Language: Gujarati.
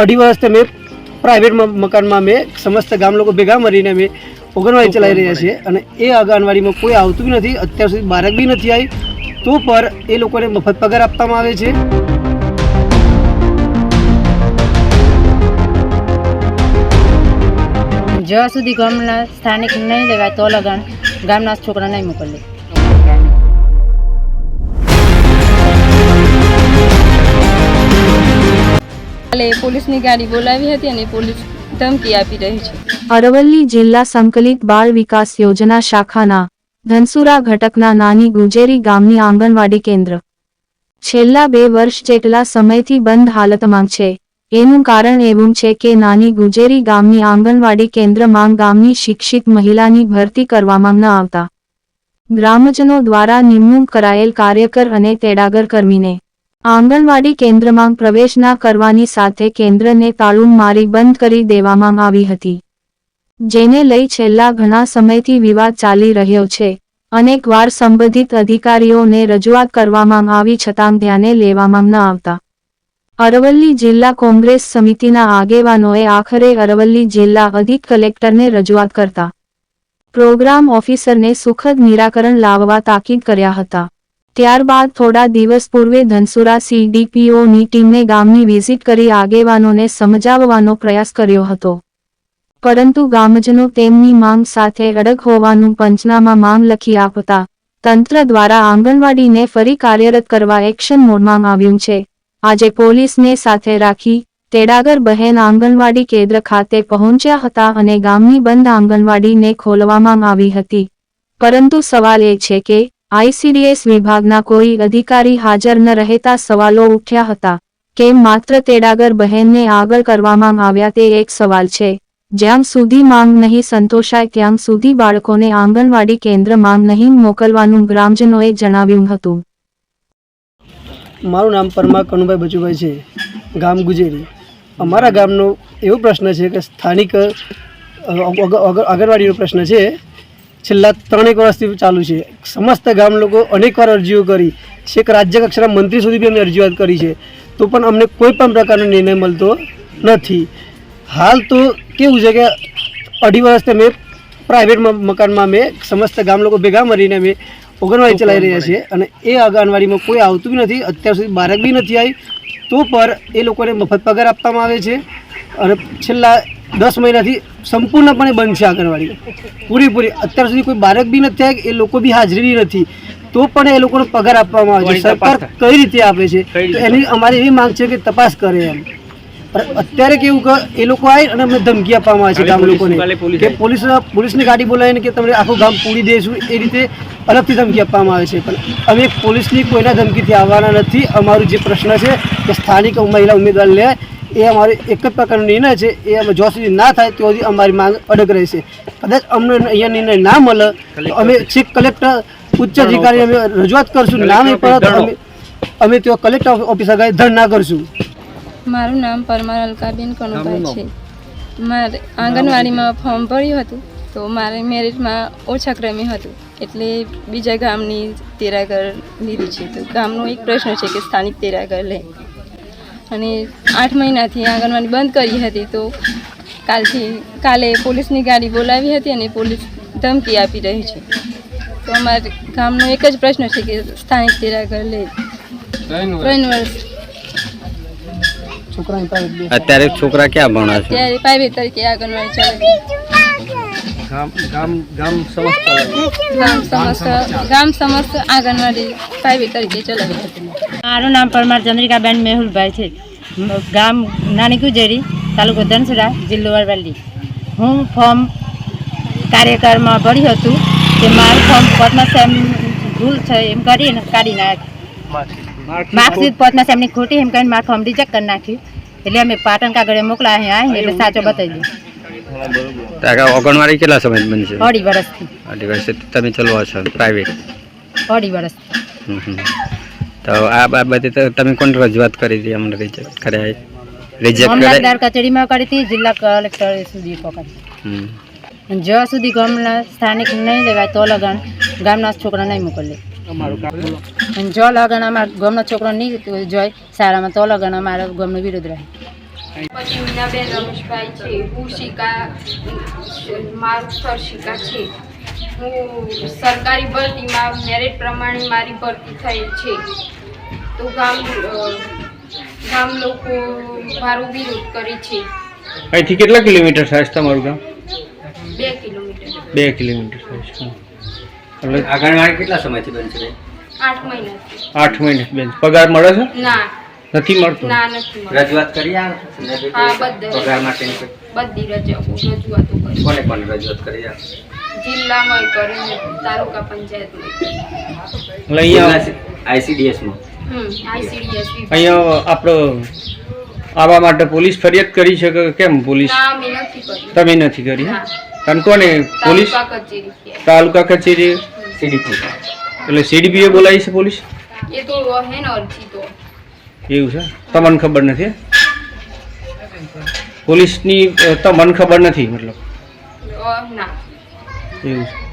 અઢી વર્ષથી અમે પ્રાઇવેટ મકાનમાં અમે સમસ્ત ગામ લોકો ભેગા મળીને અમે ઓગણવાડી ચલાવી રહ્યા છીએ. અને એ આંગણવાડીમાં કોઈ આવતું બી નથી અત્યાર સુધી બાળક બી નથી આવી તો પર એ લોકોને મફત પગાર આપવામાં આવે છે. જ્યાં સુધી ગામના સ્થાનિક નહીં લેવાય તો લગન ગામના છોકરા નહીં મોકલે. કાલે પોલીસની ગાડી બોલાવી હતી અને પોલીસ ધમકી આપી રહી છે. અરવલ્લી જિલ્લા સંકલિત બાળ વિકાસ યોજના શાખાના ધનસુરા ઘટકના નાની ગુજેરી ગામની આંગણવાડી કેન્દ્ર. છેલ્લા બે વર્ષ જેટલા સમયથી બંધ હાલતમાં છે. એનું કારણ એવું છે કે નાની ગુજેરી ગામની આંગણવાડી કેન્દ્રમાં ગામની શિક્ષિત મહિલાની ભરતી કરવામાં ન આવતા. ગ્રામજનો દ્વારા નિમણૂક કરાયેલ કાર્યકર અને તેડાગર કર્મીને આંગણવાડી કેન્દ્રમાં પ્રવેશ ના કરવાની સાથે કેન્દ્રને તાળું મારી બંધ કરી દેવામાં આવી હતી. જેને લઈ છેલ્લા ઘણા સમયથી વિવાદ ચાલી રહ્યો છે. અનેકવાર સંબંધિત અધિકારીઓને રજૂઆત કરવામાં આવી છતાં ધ્યાને લેવામાં ન આવતા. અરવલ્લી જિલ્લા કોંગ્રેસ સમિતિના આગેવાનોએ આખરે અરવલ્લી જિલ્લા અધિક કલેક્ટરને રજૂઆત કરતા. પ્રોગ્રામ ઓફિસરને સુખદ નિરાકરણ લાવવા તાકીદ કર્યા હતા. ત્યારબાદ થોડા દિવસ પૂર્વે ધનસુરા સીડીપીઓની ટીમને ગામની વિઝિટ કરી આગેવાનોને સમજાવવાનો પ્રયાસ કર્યો હતો. પરંતુ ગામજનો તેમની માંગ સાથે અડગ હોવાનું પંચનામા માંગ લખી આપતા, તંત્ર દ્વારા આંગણવાડીને ફરી કાર્યરત કરવા એક્શન મોડમાં આવ્યું છે. આજે પોલીસને સાથે રાખી, તેડાગર બહેન આંગણવાડી કેન્દ્ર ખાતે પહોંચ્યા હતા અને ગામની બંધ આંગણવાડીને ખોલવામાં આવી હતી. પરંતુ સવાલ એ છે કે આઈસીડીએસ વિભાગના કોઈ અધિકારી હાજર ન રહેતા સવાલો ઉઠ્યા હતા. કેમ માત્ર તેડાગર બહેનને આગળ કરવામાં આવ્યા તે એક સવાલ છે. જ્યાં સુધી માંગ નહીં સંતોષાય ત્યાં સુધી બાળકોને આંગણવાડી કેન્દ્રમાં નહીં મોકલવાનું ગ્રામજનોએ જણાવ્યું હતું. મારું નામ પરમા કનુભાઈ બચુભાઈ છે. ગામ ગુજેરી. અમારા ગામનો એવો પ્રશ્ન છે કે સ્થાનિક અ, અગ- અગ- આંગણવાડીનો પ્રશ્ન છે છેલ્લા ત્રણેક વર્ષથી ચાલુ છે. સમસ્ત ગામ લોકો અનેકવાર અરજીઓ કરી. છેક રાજ્ય કક્ષાના મંત્રી સુધી બી અમે રજૂઆત કરી છે. તો પણ અમને કોઈ પણ પ્રકારનો નિર્ણય મળતો નથી. હાલ તો કેવું છે કે અઢી વર્ષથી અમે પ્રાઇવેટ મકાનમાં અમે સમસ્ત ગામ લોકો ભેગા મળીને અમે ઓગણવાડી ચલાવી રહ્યા છીએ અને એ આંગણવાડીમાં કોઈ આવતું બી નથી. અત્યાર સુધી બાળક બી નથી આવી. તો પર એ લોકોને મફત પગાર આપવામાં આવે છે. અને છેલ્લા દસ મહિનાથી સંપૂર્ણપણે બંધ છે આંગણવાડી. પૂરેપૂરી. અત્યાર સુધી કોઈ બાળક બી નથી થયા એ લોકો બી હાજરી બી નથી. તો પણ એ લોકોનો પગાર આપવામાં આવે છે. સરકાર કઈ રીતે આપે છે? તો એની અમારી એવી માંગ છે કે તપાસ કરે એમ. અત્યારે કેવું કે એ લોકો આવી અને અમને ધમકી આપવામાં આવે છે ગામ લોકોને. કે પોલીસ પોલીસની ગાડી બોલાવીને કે તમને આખું ગામ પૂરી દઈશું એ રીતે અલગથી ધમકી આપવામાં આવે છે. પણ અમે પોલીસની કોઈના ધમકીથી આવવાના નથી. અમારું જે પ્રશ્ન છે કે સ્થાનિક મહિલા ઉમેદવાર લે એ અમારે એક જ પ્રકારનો નિર્ણય છે. એ અમે જ્યાં સુધી ના થાય ત્યાં સુધી અમારી માંગ અડગ રહેશે કદાચ અમને અહીંયા નિર્ણય ના મળે તો અમે ચીફ કલેક્ટર ઉચ્ચ અધિકારી અમે રજૂઆત કરશું ના નહીં પડે તો અમે અમે ત્યાં કલેક્ટર ઓફિસ આગળ ધરણા કરશું. મારું નામ પરમાર અલકાબેન કણુભાઈ છે. મારે આંગણવાડીમાં ફોર્મ ભર્યું હતું તો મારે મેરિટમાં ઓછા ક્રમે હતું. એટલે બીજા ગામની તેરાગર લીધી છે. તો ગામનો એક પ્રશ્ન છે કે સ્થાનિક તેરાગર લે. અને આઠ મહિનાથી આંગણવાડી બંધ કરી હતી તો કાલથી કાલે પોલીસની ગાડી બોલાવી હતી અને પોલીસ ધમકી આપી રહી છે. તો અમારે ગામનો એક જ પ્રશ્ન છે કે સ્થાનિક તેરાગર લે ત્રણ વર્ષ. અત્યારે છોકરા ક્યાં ભણે છે? અત્યારે પ્રાઇવેટ તરીકે આગળ ચાલે ગામ સમસ્ત. ગામ સમસ્ત આંગણવાડી પ્રાઇવેટ તરીકે ચલાવી હતી મારું નામ પરમાર ચંદ્રિકાબેન મેહુલભાઈ છે. ગામ નાની ગુજેરી તાલુકો ધનસુરા જિલ્લો અરવલ્લી. હું ફોર્મ કાર્યકરમાં ભર્યું હતું કે મારું ફોર્મ પદ્મસેમ ભૂલ છે એમ કરીને કાઢી નાખ્યું માર્કશીટ પદ્મસેમની ખોટી. એમ કરીને મારું ફોર્મ રિજેક્ટ કરી નાખ્યું. એટલે અમે પાટણ કાગળે મોકલા અહીંયા આવીને એટલે સાચો બતાવી દીધો તો ઓગણવાડી કેટલા સમય બનશે અઢી વર્ષથી અઢી વર્ષથી તમે ચલાવો છો પ્રાઇવેટ અઢી હમ. તો આ બાબતે તો તમે કોણ રજૂઆત કરી હતી અમને રિજેક્ટ કર્યા રિજેક્ટ કરે કચેરીમાં કરી હતી જિલ્લા કલેક્ટર સુધી પકડી. હમ. અને જ્યાં સુધી ગામના સ્થાનિક નહીં લેવાય તો લગન ગામના છોકરા નહીં મોકલે. જો લગન અમારા ગામનો છોકરો નહીં જોઈ શાળામાં તો લગન અમારા ગામનો વિરોધ રહે. પછી મીનાબેન રમેશભાઈ છે હું શિકા મારું સ્થળ શિકા છે. હું સરકારી ભરતીમાં મેરિટ પ્રમાણે મારી ભરતી થયેલ છે. તો ગામ ગામ લોકો મારો વિરોધ કરે છે. અહીંથી કેટલા કિલોમીટર થાય છે તમારું ગામ? બે કિલોમીટર. બે કિલોમીટર થાય છે એટલે આંગણવાડી કેટલા સમયથી બંધ છે આઠ મહિના આઠ મહિના બેન પગાર મળે છે? ના. નથી મળતું? ના નથી. રજૂઆત કરી આ હા, બધે. પગાર માટે બધી રજૂઆતો કરી. કોને કોને રજૂઆત કરી આ? જિલ્લામાં કરીને તાલુકા પંચાયતમાં. લઈ આઈસીડીએસ અહીંયા આપણો આવા માટે પોલીસ ફરિયાદ કરી છે કે કેમ પોલીસ? તમે નથી કરી? ના. કોને? પોલીસ? તાલુકા કચેરી છે. તાલુકા કચેરી? સીડીપી. એટલે સીડીપીએ બોલાવી છે પોલીસ? એ તો હે ને અરજી તો. એવું છે? તમને ખબર નથી? પોલીસની તમને ખબર નથી મતલબ? એવું છે?